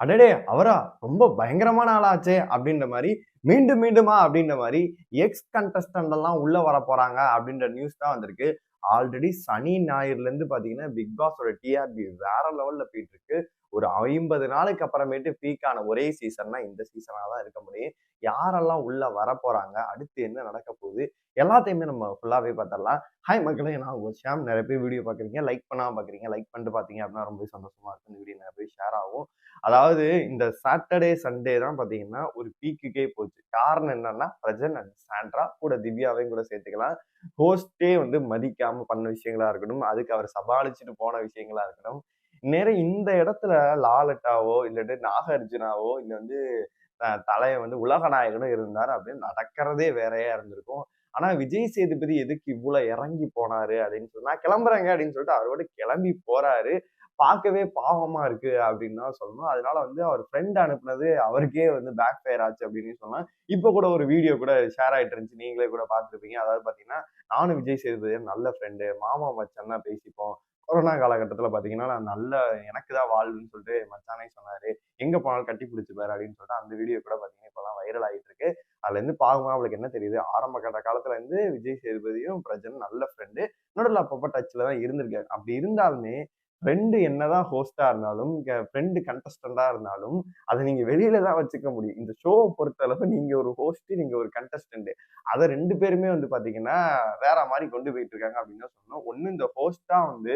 அடடே அவரா? ரொம்ப பயங்கரமான ஆளாச்சே அப்படின்ற மாதிரி மீண்டும் மீண்டுமா அப்படின்ற மாதிரி எக்ஸ் கண்டஸ்டன்ட் எல்லாம் உள்ள வர போறாங்க அப்படின்ற நியூஸ் தான் வந்திருக்கு. ஆல்ரெடி சனி ஞாயிறுலேருந்து பார்த்தீங்கன்னா பிக் பாஸோட டிஆர்பி வேற லெவலில் போயிட்டு இருக்கு ஒரு ஐம்பது நாளுக்கு அப்புறமேட்டு பீக்கான ஒரே சீசன்னா இந்த சீசனாக தான் இருக்க முடியும். யாரெல்லாம் உள்ள வர போறாங்க அடுத்து என்ன நடக்க போகுது? எல்லாத்தையுமே நம்ம ஃபுல்லாகவே பார்த்துடலாம். ஹாய் மக்களே நான் உங்கள் ஷாம் நிறைய பேர் வீடியோ பார்க்குறீங்க. லைக் பண்ணாம பார்க்குறீங்க. லைக் பண்ணிட்டு பார்த்தீங்க அப்படின்னா ரொம்ப சந்தோஷமா இருக்கும். இந்த வீடியோ நிறைய பேர் ஷேர் ஆகும். அதாவது இந்த சாட்டர்டே சண்டே தான் பார்த்தீங்கன்னா ஒரு பீக்குக்கே போச்சு. காரணம் என்னன்னா பிரஜன் அண்ட் சாண்ட்ரா கூட திவ்யாவையும் கூட சேர்த்துக்கலாம். ஹோஸ்டே வந்து மதிக்காம பண்ண விஷயங்களா இருக்கட்டும் அதுக்கு அவர் சமாளிச்சுட்டு போன விஷயங்களா இருக்கட்டும் நேரம் இந்த இடத்துல லாலட்டாவோ இல்லாட்டி நாகார்ஜுனாவோ இல்லை வந்து தலையை வந்து உலகநாயகனும் இருந்தார் அப்படின்னு நடக்கிறதே வேறையா இருந்திருக்கும். ஆனா விஜய் சேதுபதி எதுக்கு இவ்வளவு இறங்கி போனாரு அப்படின்னு சொல்லி நான் கிளம்புறேங்க அப்படின்னு சொல்லிட்டு அவரோட கிளம்பி போறாரு. பார்க்கவே பாவமா இருக்கு அப்படின்னு தான் சொல்லணும். அதனால வந்து அவர் ஃப்ரெண்ட் அனுப்புனது அவருக்கே வந்து பேக் ஃபயர் ஆச்சு அப்படின்னு சொல்லலாம். இப்போ கூட ஒரு வீடியோ கூட ஷேர் ஆயிட்டு இருந்துச்சு. நீங்களே கூட பார்த்துருப்பீங்க. அதாவது பார்த்தீங்கன்னா நானும் விஜய் சேதுபதி நல்ல ஃப்ரெண்டு மாமா மச்சான் தான் பேசிப்போம். கொரோனா காலகட்டத்தில் பார்த்தீங்கன்னா நான் நல்ல எனக்கு தான் வாழ்வுன்னு சொல்லிட்டு மச்சானே சொன்னாரு. எங்கே போனாலும் கட்டி பிடிச்சிப்பாரு அப்படின்னு சொல்லிட்டு அந்த வீடியோ கூட பார்த்தீங்கன்னா இப்போலாம் வைரல் ஆகிட்டு இருக்கு. அதுலேருந்து அவளுக்கு என்ன தெரியுது? ஆரம்ப கட்ட காலத்துலேருந்து விஜய் சேதுபதியும் பிரஜன் நல்ல ஃப்ரெண்டு நடுவில் அப்பப்போ டச்சில் தான் இருந்திருக்காரு அப்படி இருந்தாலுமே ஃப்ரெண்டு என்னதான் ஹோஸ்டா இருந்தாலும் ஃப்ரெண்டு கண்டஸ்டண்டா இருந்தாலும் அதை நீங்க வெளியில தான் வச்சுக்க முடியும். இந்த ஷோவை பொறுத்தளவு நீங்க ஒரு ஹோஸ்ட் நீங்க ஒரு கண்டஸ்டன்ட் அதை ரெண்டு பேருமே வந்து பாத்தீங்கன்னா வேற மாதிரி கொண்டு போயிட்டு இருக்காங்க அப்படின்னு சொன்னோம் சொல்லணும். ஒண்ணு இந்த ஹோஸ்டா வந்து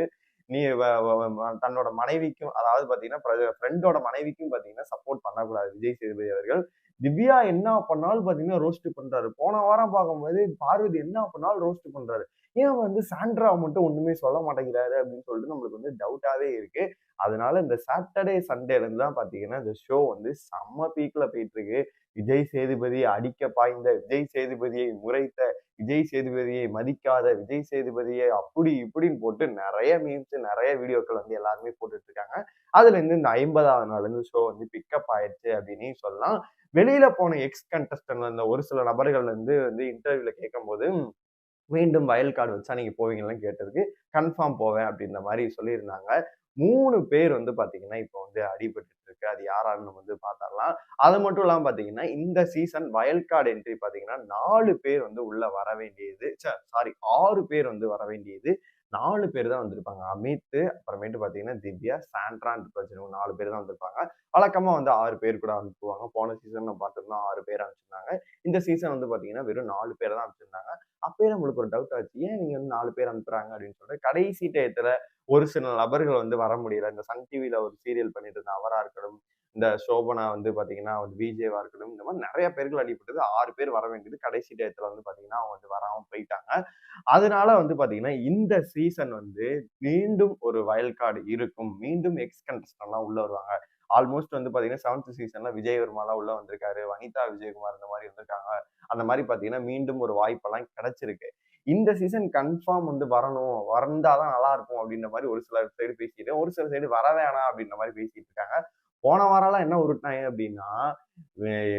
நீ வ- தன்னோட மனைவிக்கும் அதாவது பாத்தீங்கன்னா ஃப்ரெண்டோட மனைவிக்கும் பாத்தீங்கன்னா சப்போர்ட் பண்ணக்கூடாது. விஜய் சேதுபதி அவர்கள். திவ்யா என்ன பண்ணாலும் பார்த்தீங்கன்னா ரோஸ்ட் பண்றாரு. போன வாரம் பார்க்கும்போது பார்வதி என்ன பண்ணாலும் ரோஸ்ட் பண்றாரு. ஏன் வந்து சாண்ட்ரா மட்டும் ஒண்ணுமே சொல்ல மாட்டேங்கிறாரு அப்படின்னு சொல்லிட்டு நம்மளுக்கு வந்து டவுட்டாவே இருக்கு. அதனால இந்த சாட்டர்டே சண்டேல இருந்து தான் பாத்தீங்கன்னா இந்த ஷோ வந்து செம்ம பீக்ல போயிட்டு இருக்கு. விஜய் சேதுபதி அடிக்க பாய்ந்த விஜய் சேதுபதியை முறைத்த விஜய் சேதுபதியை மதிக்காத விஜய் சேதுபதியை அப்படி இப்படின்னு போட்டு நிறைய மீம்ஸ் நிறைய வீடியோக்கள் வந்து எல்லாருமே போட்டுட்டு இருக்காங்க அதுல இருந்து இந்த ஐம்பதாவது நாள் இருந்து ஷோ வந்து பிக்கப் ஆயிடுச்சு அப்படின்னு சொல்லலாம். வெளியில போன எக்ஸ் கண்டஸ்டன்ல இருந்த ஒரு சில நபர்கள் வந்து வந்து இன்டர்வியூல கேட்கும்போது மீண்டும் வயல் கார்டு வச்சா நீங்க போவீங்கன்னு கேட்டதுக்கு கன்ஃபார்ம் போவேன் அப்படின்ற மாதிரி சொல்லியிருந்தாங்க. மூணு பேர் வந்து பாத்தீங்கன்னா இப்போ வந்து அடிபட்டு இருக்கு அது யாரான்னு நம்ம வந்து பார்த்தரலாம் அது மட்டும் இல்லாம பாத்தீங்கன்னா இந்த சீசன் வயல் கார்டு என்ட்ரி பாத்தீங்கன்னா நாலு பேர் வந்து உள்ள வர வேண்டியது. சாரி ஆறு பேர் வந்து வர வேண்டியது. நாலு பேர் தான் வந்திருப்பாங்க. அமித் அப்புறமேட்டு பார்த்தீங்கன்னா திவ்யா சாண்ட்ரான் பிரச்சனை நாலு பேர் தான் வந்திருப்பாங்க. வழக்கமாக வந்து ஆறு பேர் கூட அனுப்புவாங்க. போன சீசன் நம்ம பார்த்துருந்தோம் ஆறு பேர் அனுப்பிச்சிருந்தாங்க. இந்த சீசன் வந்து பார்த்தீங்கன்னா வெறும் நாலு பேர் தான் அனுப்பிச்சிருந்தாங்க. அப்பயே நம்மளுக்கு ஒரு டவுட் ஆச்சு. ஏன் நீங்கள் வந்து நாலு பேர் அனுப்புறாங்க அப்படின்னு சொல்லிட்டு கடைசி டயத்தில் ஒரு சில நபர்கள் வந்து வர முடியல. இந்த சன் டிவியில் ஒரு சீரியல் பண்ணிட்டு இருந்த அவராக இருக்கட்டும் இந்த சோபனா வந்து பார்த்தீங்கன்னா வந்து விஜேவா இருக்கட்டும் இந்த மாதிரி நிறைய பேர்கள் அடிபட்டது. ஆறு பேர் வர வேண்டியது கடைசி டயத்தில் வந்து பார்த்தீங்கன்னா அவங்க வந்து வராமல் போயிட்டாங்க. அதனால வந்து பார்த்தீங்கன்னா இந்த சீசன் வந்து மீண்டும் ஒரு வயல் கார்டு இருக்கும். மீண்டும் எக்ஸ் கண்டஸ்டன்ட்லாம் உள்ள வருவாங்க. ஆல்மோஸ்ட் வந்து பார்த்தீங்கன்னா செவன்த் சீசன்ல விஜய் வர்மாலாம் உள்ள வந்திருக்காரு. வனிதா விஜயகுமார் இந்த மாதிரி வந்திருக்காங்க. அந்த மாதிரி பார்த்தீங்கன்னா மீண்டும் ஒரு வாய்ப்பெல்லாம் கிடைச்சிருக்கு. இந்த சீசன் கன்ஃபார்ம் வந்து வரணும். வரந்தாதான் நல்லா இருக்கும் அப்படின்ற மாதிரி ஒரு சில சைடு பேசிட்டு ஒரு சில சைடு வர வேணாம் அப்படின்ற மாதிரி பேசிட்டு இருக்காங்க. போன வாரம்லாம் என்ன உருட்டினாங்க அப்படின்னா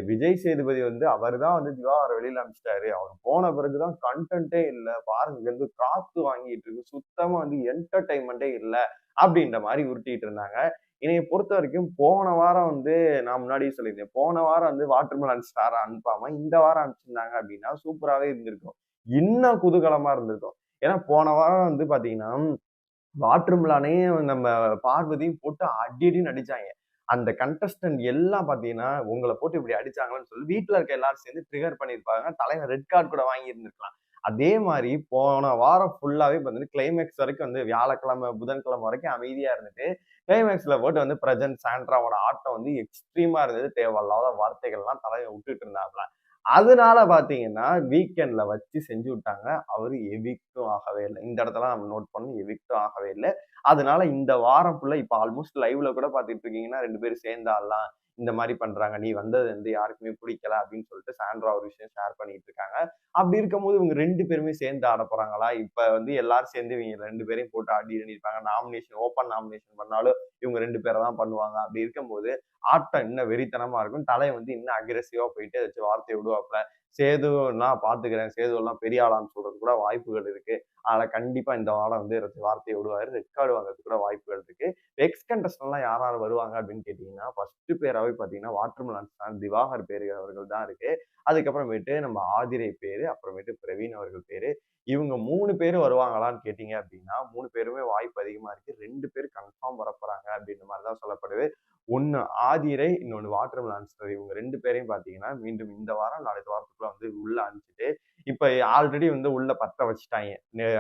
விஜய் சேதுபதி வந்து அவர் தான் வந்து திவா அவரை அனுப்பிச்சிட்டாரு. அவர் போன பிறகுதான் கண்டென்ட்டே இல்லை. பாருங்க வந்து காத்து வாங்கிட்டு இருக்கு. சுத்தமா வந்து என்டர்டைன்மெண்ட்டே இல்லை அப்படின்ற மாதிரி உருட்டிட்டு இருந்தாங்க. என்னைய பொறுத்த வரைக்கும் போன வாரம் வந்து நான் முன்னாடியே சொல்லியிருந்தேன். போன வாரம் வந்து வாட்டர்மெலன் ஸ்டார் அனுப்பாம இந்த வாரம் அனுப்பிச்சிருந்தாங்க அப்படின்னா சூப்பராகவே இருந்திருக்கும். இன்னும் குதூகலமா இருந்திருக்கும். ஏன்னா போன வாரம் வந்து பாத்தீங்கன்னா வாட்டர்மெலானையும் நம்ம பார்வதியும் போட்டு அடி அடின்னு நடிச்சாங்க. அந்த கண்டஸ்டன்ட் எல்லாம் பார்த்தீங்கன்னா உங்களை போட்டு இப்படி அடிச்சாங்கன்னு சொல்லி வீட்டில் இருக்க எல்லாரும் சேர்ந்து ட்ரிகர் பண்ணியிருப்பாங்க. தலைவர் ரெட் கார்டு கூட வாங்கி இருந்திருக்கலாம் அதே மாதிரி போன வாரம் ஃபுல்லாகவே பார்த்தீங்கன்னா கிளைமேக்ஸ் வரைக்கும் வந்து வியாழக்கிழமை புதன்கிழமை வரைக்கும் அமைதியாக இருந்துட்டு கிளைமேக்ஸில் போட்டு வந்து பிரஜன் சாண்ட்ராவோட ஆட்டம் வந்து எக்ஸ்ட்ரீமாக இருந்தது. தேவையில்லாத வார்த்தைகள்லாம் தலையை விட்டுட்டு இருந்தாப்ல. அதனால பார்த்தீங்கன்னா வீக்கெண்டில் வச்சு செஞ்சு விட்டாங்க. அவர் எவிக்டும் ஆகவே இல்லை. இந்த இடத்துல நம்ம நோட் பண்ணி எவிக்டும் ஆகவே இல்லை. அதனால இந்த வாரம் ஃபுல்லாக இப்போ ஆல்மோஸ்ட் லைவ்ல கூட பார்த்துட்டு இருக்கீங்கன்னா ரெண்டு பேரும் சேர்ந்து ஆடலாம். இந்த மாதிரி பண்றாங்க. நீ வந்தது வந்து யாருக்குமே பிடிக்கல அப்படின்னு சொல்லிட்டு சாண்ட்ரா ஒரு விஷயம் ஷேர் பண்ணிட்டு இருக்காங்க. அப்படி இருக்கும்போது இவங்க ரெண்டு பேருமே சேர்ந்து ஆட போறாங்களா? இப்ப வந்து எல்லாரும் சேர்ந்து இவங்க ரெண்டு பேரையும் போட்டு ஆடி இருப்பாங்க நாமினேஷன் ஓப்பன் நாமினேஷன் பண்ணாலும் இவங்க ரெண்டு பேரை தான் பண்ணுவாங்க. அப்படி இருக்கும்போது ஆட்டம் இன்னும் வெறித்தனமா இருக்கும். தலை வந்து இன்னும் அக்ரெசிவா போயிட்டு ஏதாச்சும் வார்த்தை விடுவாப்ல சேதுலாம் பார்த்துக்கிறேன் சேதுவெல்லாம் பெரிய ஆளான்னு சொல்றது கூட வாய்ப்புகள் இருக்கு. அதில் கண்டிப்பா இந்த வாரம் வந்து வார்த்தையை விடுவாரு ரெட் கார்டு வாங்குறதுக்கு கூட வாய்ப்புகள் இருக்கு. எக்ஸ் கண்டஸ்டன்லாம் யார் யார் வருவாங்க அப்படின்னு கேட்டீங்கன்னா ஃபர்ஸ்ட் பேராகவே பார்த்தீங்கன்னா வாட்டர்மலான் ஸ்டான் திவாகர் பேரு அவர்கள் தான் இருக்கு. அதுக்கப்புறமேட்டு நம்ம ஆதிரை பேரு அப்புறமேட்டு பிரவீன் அவர்கள் பேரு. இவங்க மூணு பேர் வருவாங்களான்னு கேட்டீங்க அப்படின்னா மூணு பேருமே வாய்ப்பு அதிகமா இருக்கு. ரெண்டு பேர் கன்ஃபார்ம் வரப்போறாங்க அப்படின்ற மாதிரி தான் சொல்லப்படுது. ஒன்று ஆதிரை இன்னொன்னு வாட்டர் லான்ஸ்டர் இவங்க ரெண்டு பேரையும் பார்த்தீங்கன்னா மீண்டும் இந்த வாரம் நாளைக்கு வாரத்துக்குள்ள வந்து உள்ள அனுப்பிச்சிட்டு இப்போ ஆல்ரெடி வந்து உள்ள பத்த வச்சுட்டாங்க.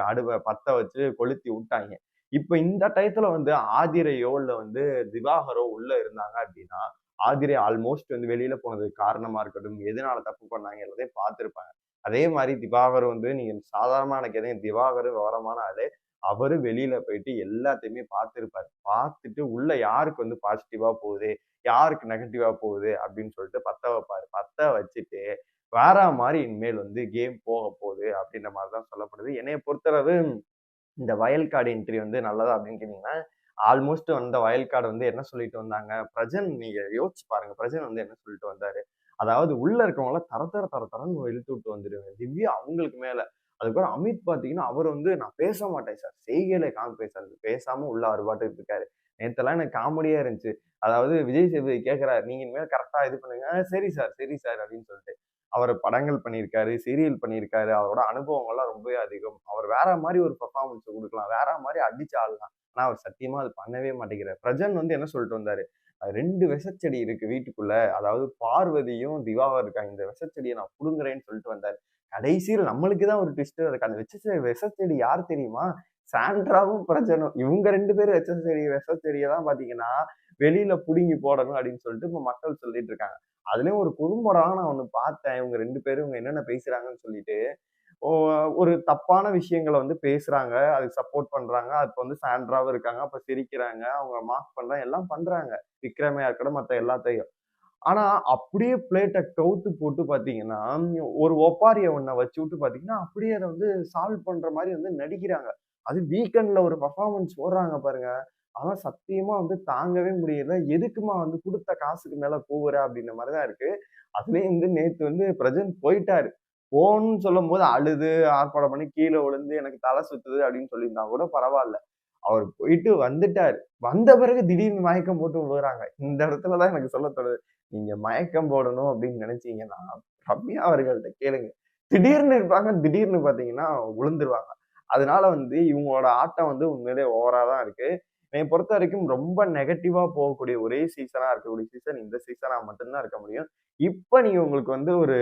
அடுவை பத்த வச்சு கொளுத்தி விட்டாங்க. இப்போ இந்த டயத்துல வந்து ஆதிரையோ இல்லை வந்து திவாகரோ உள்ள இருந்தாங்க அப்படின்னா ஆதிரை ஆல்மோஸ்ட் வந்து வெளியில போனதுக்கு காரணமா இருக்கட்டும் எதனால தப்பு பண்ணாங்க எல்லாத்தையும் பார்த்துருப்பாங்க. அதே மாதிரி திவாகர் வந்து நீங்க சாதாரணமான எதையும் திவாகர் விவரமான ஆளு. அவரு வெளியில போயிட்டு எல்லாத்தையுமே பார்த்துருப்பாரு. பார்த்துட்டு உள்ள யாருக்கு வந்து பாசிட்டிவா போகுது? யாருக்கு நெகட்டிவா போகுது? அப்படின்னு சொல்லிட்டு பத்த வைப்பாரு. பத்த வச்சுட்டு வேற மாதிரி இனிமேல் வந்து கேம் போக போகுது அப்படின்ற மாதிரி தான் சொல்லப்படுது. என்னைய பொறுத்தளவு இந்த வயல்காடு என்ட்ரி வந்து நல்லதா அப்படின்னு கேட்டீங்கன்னா ஆல்மோஸ்ட் வந்த வயல்காடு வந்து என்ன சொல்லிட்டு வந்தாங்க? பிரஜன் நீங்க யோசிச்சு பாருங்க. பிரஜன் வந்து என்ன சொல்லிட்டு வந்தாரு? அதாவது உள்ள இருக்கவங்கள தர தர தர தரன்னு இழுத்து விட்டு வந்துடுவேன் திவ்யா அவங்களுக்கு மேல அதுக்கப்புறம் அமித் பார்த்தீங்கன்னா அவர் வந்து நான் பேச மாட்டேன் சார் செய்கையில காமி சார் பேசாம உள்ள அவர் பாட்டுக்கு இருக்காரு நேத்தெல்லாம் எனக்கு காமெடியா இருந்துச்சு. அதாவது விஜய் சேதுபதி கேட்கிறாரு நீங்க இனிமேல் கரெக்டா இது பண்ணுங்க. சரி சார் சரி சார் அப்படின்னு சொல்லிட்டு அவர் படங்கள் பண்ணியிருக்காரு சீரியல் பண்ணியிருக்காரு. அவரோட அனுபவங்கள்லாம் ரொம்பவே அதிகம். அவர் வேற மாதிரி ஒரு பர்ஃபார்மன்ஸ் கொடுக்கலாம். வேற மாதிரி அடிச்சு ஆடலாம். ஆனா அவர் சத்தியமா அது பண்ணவே மாட்டேங்கிறார். பிரஜன் வந்து என்ன சொல்லிட்டு வந்தாரு? ரெண்டு விசச்செடி இருக்கு வீட்டுக்குள்ள. அதாவது பார்வதியும் திவாவும் இருக்காங்க இந்த விசச்செடியை நான் புடுங்குறேன்னு சொல்லிட்டு வந்தாரு. கடைசியில் நம்மளுக்கு தான் ஒரு ட்விஸ்ட் இருக்கு அந்த விச விசச்செடி யார் தெரியுமா? சாண்ட்ராவும் பிரஜனும். இவங்க ரெண்டு பேரும் வெச்ச செடி விஷ செடியை தான் பார்த்தீங்கன்னா வெளியில புடுங்கி போடணும் அப்படின்னு சொல்லிட்டு இப்போ மக்கள் சொல்லிட்டு இருக்காங்க. அதுலயும் ஒரு குறும்படம் நான் ஒன்று பார்த்தேன். இவங்க ரெண்டு பேரும் இவங்க என்னென்ன பேசுறாங்கன்னு சொல்லிட்டு. ஒரு தப்பான விஷயங்களை வந்து பேசுறாங்க. அதுக்கு சப்போர்ட் பண்றாங்க. அப்ப வந்து சாண்ட்ராவும் இருக்காங்க. அப்ப சிரிக்கிறாங்க. அவங்க மார்க் பண்றாங்க எல்லாம் பண்றாங்க. விக்ரமையா இருக்கட்டும் மற்ற எல்லாத்தையும். ஆனால் அப்படியே பிளேட்டை கவுத்து போட்டு பார்த்தீங்கன்னா ஒரு ஒப்பாரிய ஒன்றை வச்சு விட்டு பார்த்தீங்கன்னா அப்படியே அதை வந்து சால்வ் பண்ணுற மாதிரி வந்து நடிக்கிறாங்க. அது வீக்கெண்டில் ஒரு பர்ஃபார்மன்ஸ் போடுறாங்க பாருங்க. ஆனால் சத்தியமாக வந்து தாங்கவே முடியல. எதுக்குமா வந்து கொடுத்த காசுக்கு மேலே போகிற அப்படின்ற மாதிரி தான் இருக்குது அதுலேயும் வந்து நேற்று வந்து பிரஜன் போயிட்டாரு. போன்னு சொல்லும் போது அழுது ஆர்ப்பாடம் பண்ணி கீழே விழுந்து எனக்கு தலை சுத்துது அப்படின்னு சொல்லியிருந்தா கூட பரவாயில்ல. அவர் போயிட்டு வந்துட்டாரு. வந்த பிறகு திடீர்னு மயக்கம் போட்டு விழுறாங்க. இந்த இடத்துல தான் எனக்கு சொல்ல தோணுது. நீங்க மயக்கம் போடணும் அப்படின்னு நினைச்சீங்கன்னா ரம்யா அவர்கள்ட்ட கேளுங்க. திடீர்னு இருப்பாங்க. திடீர்னு பாத்தீங்கன்னா விழுந்துருவாங்க. அதனால வந்து இவங்களோட ஆட்டம் வந்து உண்மையிலே ஓவரா தான் இருக்கு. என்னை பொறுத்த வரைக்கும் ரொம்ப நெகட்டிவா போகக்கூடிய ஒரே சீசனா இருக்கக்கூடிய சீசன் இந்த சீசனா மட்டும்தான் இருக்க முடியும். இப்ப நீங்க உங்களுக்கு வந்து ஒரு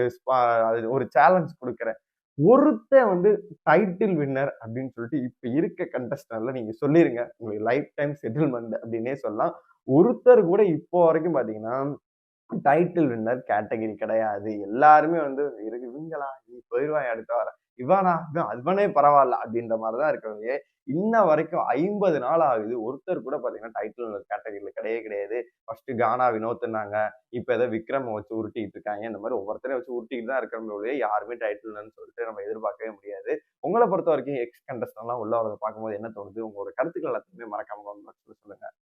ஒரு சேலஞ்ச் கொடுக்குறேன். ஒருத்தன் வந்து டைட்டில் வின்னர் அப்படின்னு சொல்லிட்டு இப்ப இருக்க கண்டஸ்டன்ல நீங்க சொல்லிருங்க. உங்களுக்கு லைஃப் டைம் செட்டில்மெண்ட் அப்படின்னே சொல்லலாம். ஒருத்தர் கூட இப்போ வரைக்கும் பாத்தீங்கன்னா டைட்டில் வின்னர் கேட்டகரி கிடையாது. எல்லாருமே வந்து இருக்கு இவங்களா நீ போயிடுவாங்க அடுத்த வாரம். இவனா அதுவனே பரவாயில்ல அப்படின்ற மாதிரிதான் இருக்கவங்க இன்ன வரைக்கும் ஐம்பது நாள் ஆகுது. ஒருத்தர் கூட பார்த்தீங்கன்னா டைட்டில் கேட்டகரியில் கிடையவே கிடையாது. ஃபர்ஸ்ட் கானா வினோத்துனாங்க. இப்போ ஏதோ விக்ரம் வச்சு உருட்டிட்டு இருக்காங்க. இந்த மாதிரி ஒவ்வொருத்தரையும் வச்சு உருட்டிட்டு தான் இருக்கிறவங்களே யாருமே டைட்டில்னு சொல்லிட்டு நம்ம எதிர்பார்க்கவே முடியாது. உங்களை பொறுத்த வரைக்கும் எக்ஸ் கண்டஸ்டன்லாம் உள்ள வரதை பார்க்கும்போது என்ன தோணுது? உங்களோட கருத்துக்கள் எல்லாத்தையுமே மறக்காம சொல்லுங்க.